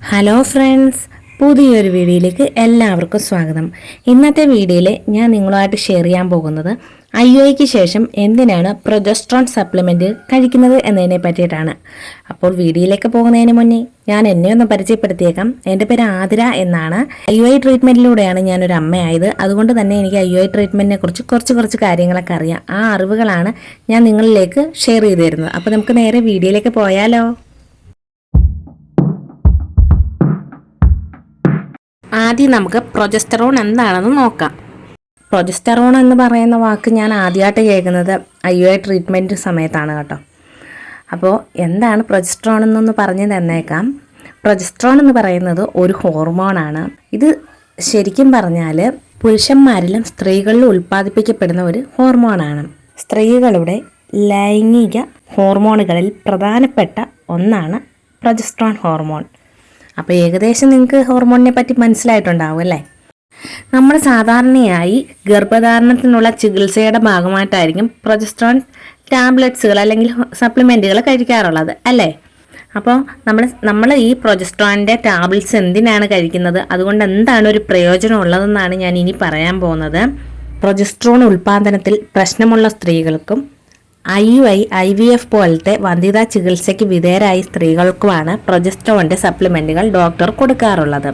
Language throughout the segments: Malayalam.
ഹലോ ഫ്രണ്ട്സ് പുതിയൊരു വീഡിയോയിലേക്ക് എല്ലാവർക്കും സ്വാഗതം. ഇന്നത്തെ വീഡിയോയിൽ ഞാൻ നിങ്ങളുമായിട്ട് ഷെയർ ചെയ്യാൻ പോകുന്നത് ഐ ഒയ്ക്ക് ശേഷം എന്തിനാണ് പ്രൊജസ്ട്രോൺ സപ്ലിമെന്റ് കഴിക്കുന്നത് എന്നതിനെ പറ്റിയിട്ടാണ്. അപ്പോൾ വീഡിയോയിലേക്ക് പോകുന്നതിന് മുന്നേ ഞാൻ എന്നെ ഒന്ന് പരിചയപ്പെടുത്തിയേക്കാം. എന്റെ പേര് ആതിര എന്നാണ്. ഐ ഒ ഐ ട്രീറ്റ്മെന്റിലൂടെയാണ് ഞാനൊരു അമ്മയായത്. അതുകൊണ്ട് തന്നെ എനിക്ക് ഐ ഒ ഐ ട്രീറ്റ്മെന്റിനെ കുറിച്ച് കുറച്ച് കുറച്ച് കാര്യങ്ങളൊക്കെ അറിയാം. ആ അറിവുകളാണ് ഞാൻ നിങ്ങളിലേക്ക് ഷെയർ ചെയ്തു തരുന്നത് അപ്പോൾ നമുക്ക് നേരെ വീഡിയോയിലേക്ക് പോയാലോ? ആദ്യം നമുക്ക് പ്രൊജസ്റ്ററോൺ എന്താണെന്ന് നോക്കാം. പ്രൊജസ്റ്ററോൺ എന്ന് പറയുന്ന വാക്ക് ഞാൻ ആദ്യമായിട്ട് കേൾക്കുന്നത് ഐ യു ഐ ട്രീറ്റ്മെന്റ് സമയത്താണ് കേട്ടോ. അപ്പോൾ എന്താണ് പ്രൊജസ്ട്രോൺ എന്നൊന്ന് പറഞ്ഞു തന്നേക്കാം. പ്രൊജസ്ട്രോൺ എന്ന് പറയുന്നത് ഒരു ഹോർമോണാണ്. ഇത് ശരിക്കും പറഞ്ഞാൽ പുരുഷന്മാരിലും സ്ത്രീകളിലും ഉൽപ്പാദിപ്പിക്കപ്പെടുന്ന ഒരു ഹോർമോണാണ്. സ്ത്രീകളുടെ ലൈംഗിക ഹോർമോണുകളിൽ പ്രധാനപ്പെട്ട ഒന്നാണ് പ്രൊജസ്ട്രോൺ ഹോർമോൺ. അപ്പോൾ ഏകദേശം നിങ്ങൾക്ക് ഹോർമോണിനെ പറ്റി മനസ്സിലായിട്ടുണ്ടാവും അല്ലേ? നമ്മൾ സാധാരണയായി ഗർഭധാരണത്തിനുള്ള ചികിത്സയുടെ ഭാഗമായിട്ടായിരിക്കും പ്രൊജസ്ട്രോൺ ടാബ്ലറ്റ്സുകൾ അല്ലെങ്കിൽ സപ്ലിമെന്റുകൾ കഴിക്കാറുള്ളത് അല്ലേ? അപ്പോൾ നമ്മൾ നമ്മൾ ഈ പ്രൊജസ്ട്രോണിന്റെ ടാബ്ലറ്റ്സ് എന്തിനാണ് കഴിക്കുന്നത്? അതുകൊണ്ട് എന്താണ് ഒരു പ്രയോജനം ഉള്ളതെന്നാണ് ഞാൻ ഇനി പറയാൻ പോകുന്നത്. പ്രൊജസ്ട്രോൺ ഉൽപ്പാദനത്തിൽ പ്രശ്നമുള്ള സ്ത്രീകൾക്കും I U I I V F പോലത്തെ വന്ധ്യതാ ചികിത്സയ്ക്ക് വിധേയരായ സ്ത്രീകൾക്കുമാണ് പ്രൊജസ്ട്രോണിന്റെ സപ്ലിമെന്റുകൾ ഡോക്ടർ കൊടുക്കാറുള്ളത്.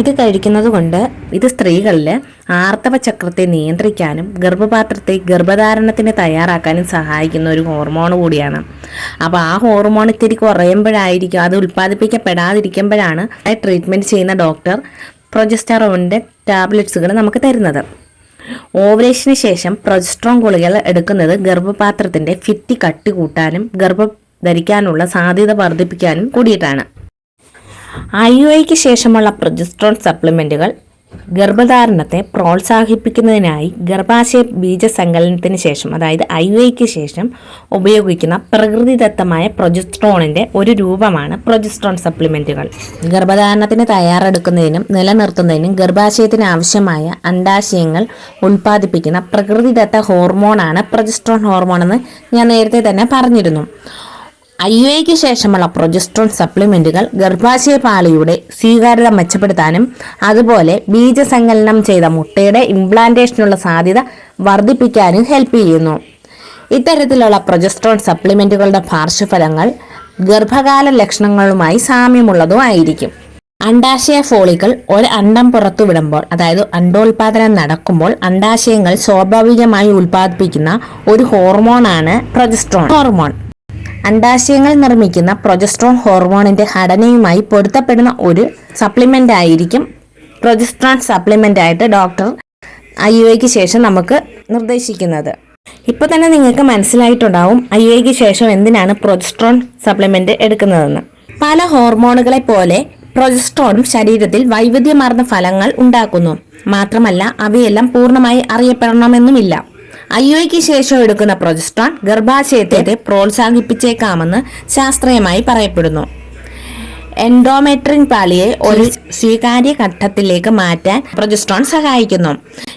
ഇത് കഴിക്കുന്നത് കൊണ്ട് ഇത് സ്ത്രീകളിൽ ആർത്തവ ചക്രത്തെ നിയന്ത്രിക്കാനും ഗർഭപാത്രത്തെ ഗർഭധാരണത്തിന് തയ്യാറാക്കാനും സഹായിക്കുന്ന ഒരു ഹോർമോൺ കൂടിയാണ്. അപ്പോൾ ആ ഹോർമോൺ ഇത്തിരി കുറയുമ്പോഴായിരിക്കും അത് ഉൽപ്പാദിപ്പിക്കപ്പെടാതിരിക്കുമ്പോഴാണ് ട്രീറ്റ്മെന്റ് ചെയ്യുന്ന ഡോക്ടർ പ്രൊജസ്റ്റാറോണിന്റെ ടാബ്ലറ്റ്സുകൾ നമുക്ക് തരുന്നത്. ഓവലേഷന് ശേഷം പ്രൊജസ്ട്രോൺ ഗുളികൾ എടുക്കുന്നത് ഗർഭപാത്രത്തിന്റെ ഫിത്തി കട്ടി കൂട്ടാനും ഗർഭം ധരിക്കാനുള്ള സാധ്യത വർദ്ധിപ്പിക്കാനും കൂടിയിട്ടാണ്. ഐ യു ഐക്ക് ശേഷമുള്ള പ്രൊജസ്ട്രോൺ സപ്ലിമെന്റുകൾ ഗർഭധാരണത്തെ പ്രോത്സാഹിപ്പിക്കുന്നതിനായി ഗർഭാശയ ബീജസങ്കലനത്തിന് ശേഷം അതായത് ഐ വൈക്ക് ശേഷം ഉപയോഗിക്കുന്ന പ്രകൃതിദത്തമായ പ്രൊജസ്ട്രോണിന്റെ ഒരു രൂപമാണ് പ്രൊജസ്ട്രോൺ സപ്ലിമെന്റുകൾ ഗർഭധാരണത്തിന് തയ്യാറെടുക്കുന്നതിനും നിലനിർത്തുന്നതിനും ഗർഭാശയത്തിന് ആവശ്യമായ അണ്ടാശയങ്ങൾ ഉൽപ്പാദിപ്പിക്കുന്ന പ്രകൃതിദത്ത ഹോർമോണാണ് പ്രൊജസ്ട്രോൺ ഹോർമോൺ എന്ന് ഞാൻ നേരത്തെ തന്നെ പറഞ്ഞിരുന്നു. ഐ യു ഐക്ക് ശേഷമുള്ള പ്രൊജസ്ട്രോൺ സപ്ലിമെന്റുകൾ ഗർഭാശയ പാളിയുടെ സ്വീകാര്യത മെച്ചപ്പെടുത്താനും അതുപോലെ ബീജസങ്കലനം ചെയ്ത മുട്ടയുടെ ഇംപ്ലാന്റേഷനുള്ള സാധ്യത വർദ്ധിപ്പിക്കാനും ഹെൽപ്പ് ചെയ്യുന്നു. ഇത്തരത്തിലുള്ള പ്രൊജസ്ട്രോൺ സപ്ലിമെന്റുകളുടെ പാർശ്വഫലങ്ങൾ ഗർഭകാല ലക്ഷണങ്ങളുമായി സാമ്യമുള്ളതും ആയിരിക്കും. അണ്ടാശയ ഫോളികൾ ഒരു അണ്ടം പുറത്തുവിടുമ്പോൾ അതായത് അണ്ടോൽപാദനം നടക്കുമ്പോൾ അണ്ടാശയങ്ങൾ സ്വാഭാവികമായി ഉൽപ്പാദിപ്പിക്കുന്ന ഒരു ഹോർമോണാണ് പ്രൊജസ്ട്രോൺ. ഹോർമോൺ. അണ്ടാശയങ്ങൾ നിർമ്മിക്കുന്ന പ്രൊജസ്ട്രോൺ ഹോർമോണിന്റെ ഘടനയുമായി പൊരുത്തപ്പെടുന്ന ഒരു സപ്ലിമെന്റ് ആയിരിക്കും പ്രൊജസ്ട്രോൺ സപ്ലിമെന്റ് ആയിട്ട് ഡോക്ടർ ഐ യു എക്ക് ശേഷം നമുക്ക് നിർദ്ദേശിക്കുന്നത്. ഇപ്പൊ തന്നെ നിങ്ങൾക്ക് മനസ്സിലായിട്ടുണ്ടാവും ഐ യു ഐക്ക് ശേഷം എന്തിനാണ് പ്രൊജസ്ട്രോൺ സപ്ലിമെന്റ് എടുക്കുന്നതെന്ന്. പല ഹോർമോണുകളെ പോലെ പ്രൊജസ്ട്രോണും ശരീരത്തിൽ വൈവിധ്യമാർന്ന ഫലങ്ങൾ ഉണ്ടാക്കുന്നു. മാത്രമല്ല അവയെല്ലാം പൂർണമായി അറിയപ്പെടണമെന്നുമില്ല. ഐ ഒയ്ക്ക് ശേഷം എടുക്കുന്ന പ്രൊജസ്ട്രോൺ ഗർഭാശയത്തെ പ്രോത്സാഹിപ്പിച്ചേക്കാമെന്ന് ശാസ്ത്രീയമായി പറയപ്പെടുന്നു. എൻഡോമെട്രിൻ പാളിയെ ഒരു സ്വീകാര്യ ഘട്ടത്തിലേക്ക് മാറ്റാൻ പ്രൊജസ്ട്രോൺ സഹായിക്കുന്നു.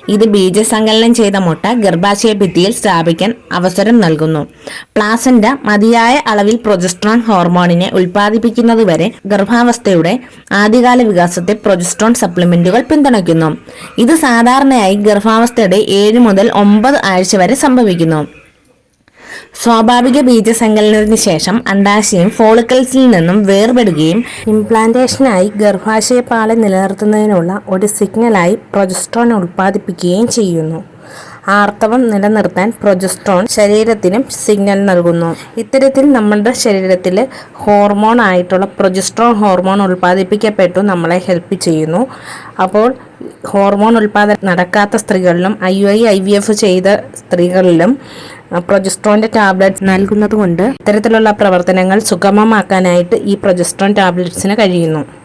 ഇത് ബീജസങ്കലനം ചെയ്ത മുട്ട ഗർഭാശയ ഭിത്തിയിൽ സ്ഥാപിക്കാൻ അവസരം നൽകുന്നു. പ്ലാസന്റ മതിയായ അളവിൽ പ്രൊജസ്ട്രോൺ ഹോർമോണിനെ ഉൽപ്പാദിപ്പിക്കുന്നതുവരെ ഗർഭാവസ്ഥയുടെ ആദ്യകാല വികാസത്തെ പ്രൊജസ്ട്രോൺ സപ്ലിമെന്റുകൾ പിന്തുണയ്ക്കുന്നു. ഇത് സാധാരണയായി ഗർഭാവസ്ഥയുടെ ഏഴ് മുതൽ ഒമ്പത് ആഴ്ച വരെ സംഭവിക്കുന്നു. സ്വാഭാവിക ബീജസങ്കലനത്തിന് ശേഷം അണ്ടാശയം ഫോളിക്കിൾസിൽ നിന്നും വേർപെടുകയും ഇംപ്ലാന്റേഷനായി ഗർഭാശയപാളി നിലനിർത്തുന്നതിനുള്ള ഒരു സിഗ്നലായി പ്രൊജസ്ട്രോൺ ഉൽപ്പാദിപ്പിക്കുകയും ചെയ്യുന്നു. ആർത്തവം നിലനിർത്താൻ പ്രൊജസ്ട്രോൺ ശരീരത്തിനും സിഗ്നൽ നൽകുന്നു. ഇത്തരത്തിൽ നമ്മളുടെ ശരീരത്തിൽ ഹോർമോൺ ആയിട്ടുള്ള പ്രൊജസ്ട്രോൺ ഹോർമോൺ ഉൽപ്പാദിപ്പിക്കപ്പെട്ടു നമ്മളെ ഹെൽപ്പ് ചെയ്യുന്നു. അപ്പോൾ ഹോർമോൺ ഉൽപ്പാദനം നടക്കാത്ത സ്ത്രീകളിലും I U I I V F ചെയ്ത സ്ത്രീകളിലും പ്രൊജസ്ട്രോണിന്റെ ടാബ്ലറ്റ്സ് നൽകുന്നത് കൊണ്ട് ഇത്തരത്തിലുള്ള പ്രവർത്തനങ്ങൾ സുഗമമാക്കാനായിട്ട് ഈ പ്രൊജസ്ട്രോൺ ടാബ്ലറ്റ്സിന് കഴിയുന്നു.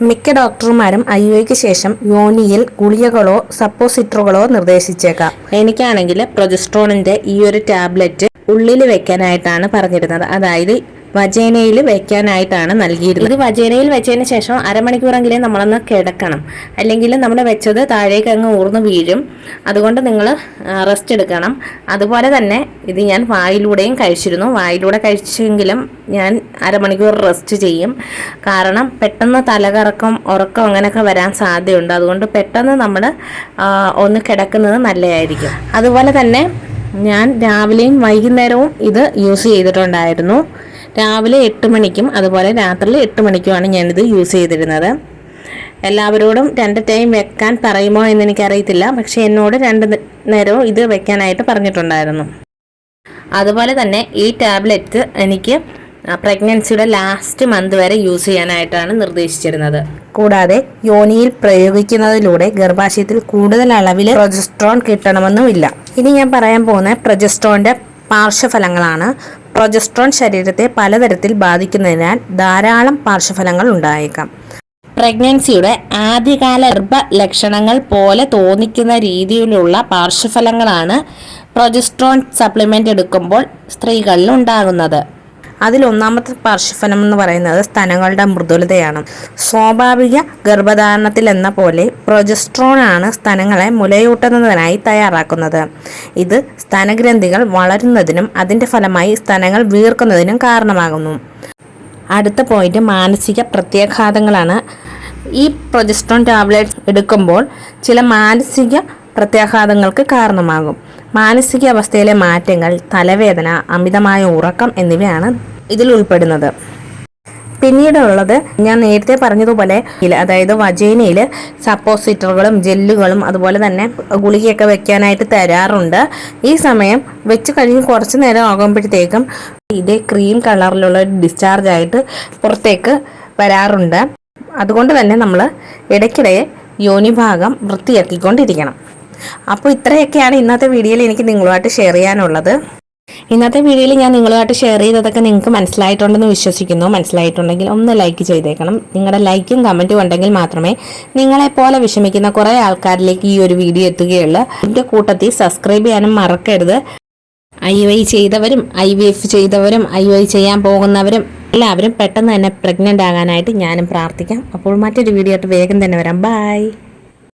മിക്ക ഡോക്ടർമാരും ഐ ഒയ്ക്ക് ശേഷം യോനിയിൽ ഗുളികകളോ സപ്പോസിറ്ററുകളോ നിർദ്ദേശിച്ചേക്കാം. എനിക്കാണെങ്കിൽ പ്രൊജസ്ട്രോണിന്റെ ഈ ഒരു ടാബ്ലറ്റ് ഉള്ളിൽ വെക്കാനായിട്ടാണ് പറഞ്ഞിരുന്നത്. അതായത് വജേനയിൽ വെക്കാനായിട്ടാണ് നൽകിയിരുന്നത്. ഇത് വജേനയിൽ വെച്ചതിന് ശേഷം അരമണിക്കൂറെങ്കിലും നമ്മളൊന്ന് കിടക്കണം. അല്ലെങ്കിൽ നമ്മൾ വെച്ചത് താഴേക്ക് അങ്ങ് ഊർന്ന് വീഴും. അതുകൊണ്ട് നിങ്ങൾ റെസ്റ്റ് എടുക്കണം. അതുപോലെ തന്നെ ഇത് ഞാൻ വായിലൂടെയും കഴിച്ചിരുന്നു. വായിലൂടെ കഴിച്ചെങ്കിലും ഞാൻ അരമണിക്കൂർ റെസ്റ്റ് ചെയ്യും. കാരണം പെട്ടെന്ന് തലകറക്കം ഉറക്കം അങ്ങനെയൊക്കെ വരാൻ സാധ്യതയുണ്ട്. അതുകൊണ്ട് പെട്ടെന്ന് നമ്മൾ ഒന്ന് കിടക്കുന്നത് നല്ലതായിരിക്കും. അതുപോലെ തന്നെ ഞാൻ രാവിലെയും വൈകുന്നേരവും ഇത് യൂസ് ചെയ്തിട്ടുണ്ടായിരുന്നു. രാവിലെ എട്ട് മണിക്കും അതുപോലെ രാത്രി എട്ട് മണിക്കുമാണ് ഞാനിത് യൂസ് ചെയ്തിരുന്നത്. എല്ലാവരോടും രണ്ട് ടൈം വെക്കാൻ പറയുമോ എന്ന് എനിക്കറിയത്തില്ല. പക്ഷേ എന്നോട് രണ്ട് നേരവും ഇത് വെക്കാനായിട്ട് പറഞ്ഞിട്ടുണ്ടായിരുന്നു. അതുപോലെ തന്നെ ഈ ടാബ്ലറ്റ് എനിക്ക് പ്രഗ്നൻസിയുടെ ലാസ്റ്റ് മന്ത് വരെ യൂസ് ചെയ്യാനായിട്ടാണ് നിർദ്ദേശിച്ചിരുന്നത്. കൂടാതെ യോനിയിൽ പ്രയോഗിക്കുന്നതിലൂടെ ഗർഭാശയത്തിൽ കൂടുതൽ അളവിൽ പ്രൊജസ്ട്രോൺ കിട്ടണമെന്നുമില്ല. ഇനി ഞാൻ പറയാൻ പോകുന്ന പ്രൊജസ്ട്രോണിന്റെ പാർശ്വഫലങ്ങളാണ്. പ്രൊജസ്ട്രോൺ ശരീരത്തെ പലതരത്തിൽ ബാധിക്കുന്നതിനാൽ ധാരാളം പാർശ്വഫലങ്ങൾ ഉണ്ടായേക്കാം. പ്രഗ്നൻസിയുടെ ആദ്യകാല ഗർഭ ലക്ഷണങ്ങൾ പോലെ തോന്നിക്കുന്ന രീതിയിലുള്ള പാർശ്വഫലങ്ങളാണ് പ്രൊജസ്ട്രോൺ സപ്ലിമെന്റ് എടുക്കുമ്പോൾ സ്ത്രീകളിൽ ഉണ്ടാകുന്നത്. അതിൽ ഒന്നാമത്തെ പാർശ്വഫലം എന്ന് പറയുന്നത് സ്തനങ്ങളുടെ മൃദുലതയാണ്. സ്വാഭാവിക ഗർഭധാരണത്തിൽ എന്ന പോലെ പ്രൊജസ്ട്രോൺ ആണ് സ്തനങ്ങളെ മുലയൂട്ടുന്നതിനായി തയ്യാറാക്കുന്നത്. ഇത് സ്തനഗ്രന്ഥികൾ വളരുന്നതിനും അതിന്റെ ഫലമായി സ്തനങ്ങൾ വീർക്കുന്നതിനും കാരണമാകുന്നു. അടുത്ത പോയിന്റ് മാനസിക പ്രത്യാഘാതങ്ങളാണ്. ഈ പ്രൊജസ്ട്രോൺ ടാബ്ലറ്റ്സ് എടുക്കുമ്പോൾ ചില മാനസിക പ്രത്യാഘാതങ്ങൾക്ക് കാരണമാകും. മാനസികാവസ്ഥയിലെ മാറ്റങ്ങൾ തലവേദന അമിതമായ ഉറക്കം എന്നിവയാണ് ഇതിൽ ഉൾപ്പെടുന്നത് പിന്നീട് ഉള്ളത് ഞാൻ നേരത്തെ പറഞ്ഞതുപോലെ അതായത് വജൈനയിൽ സപ്പോസിറ്ററുകളും ജെല്ലുകളും അതുപോലെ തന്നെ ഗുളികയൊക്കെ വെക്കാനായിട്ട് തരാറുണ്ട്. ഈ സമയം വെച്ച് കഴിഞ്ഞ് കുറച്ച് നേരം ആകുമ്പോഴത്തേക്കും ഇതേ ക്രീം കളറിലുള്ള ഡിസ്ചാർജ് ആയിട്ട് പുറത്തേക്ക് വരാറുണ്ട്. അതുകൊണ്ട് തന്നെ നമ്മൾ ഇടയ്ക്കിടെ യോനിഭാഗം വൃത്തിയാക്കിക്കൊണ്ടിരിക്കണം. അപ്പോൾ ഇത്രയൊക്കെയാണ് ഇന്നത്തെ വീഡിയോയിൽ എനിക്ക് നിങ്ങളുമായിട്ട് ഷെയർ ചെയ്യാനുള്ളത്. ഇന്നത്തെ വീഡിയോയിൽ ഞാൻ നിങ്ങളുമായിട്ട് ഷെയർ ചെയ്തതൊക്കെ നിങ്ങൾക്ക് മനസ്സിലായിട്ടുണ്ടെന്ന് വിശ്വസിക്കുന്നു. മനസ്സിലായിട്ടുണ്ടെങ്കിൽ ഒന്ന് ലൈക്ക് ചെയ്തേക്കണം. നിങ്ങളുടെ ലൈക്കും കമന്റും ഉണ്ടെങ്കിൽ മാത്രമേ നിങ്ങളെപ്പോലെ വിഷമിക്കുന്ന കുറേ ആൾക്കാരിലേക്ക് ഈ ഒരു വീഡിയോ എത്തുകയുള്ളൂ. എന്റെ കൂട്ടത്തിൽ സബ്സ്ക്രൈബ് ചെയ്യാനും മറക്കരുത്. ഐ വൈ ചെയ്തവരും ഐ വി എഫ് ചെയ്തവരും ഐ വൈ ചെയ്യാൻ പോകുന്നവരും എല്ലാവരും പെട്ടെന്ന് തന്നെ പ്രഗ്നന്റ് ആകാനായിട്ട് ഞാനും പ്രാർത്ഥിക്കാം. അപ്പോൾ മറ്റൊരു വീഡിയോ ആയിട്ട് വേഗം തന്നെ വരാം. ബായ്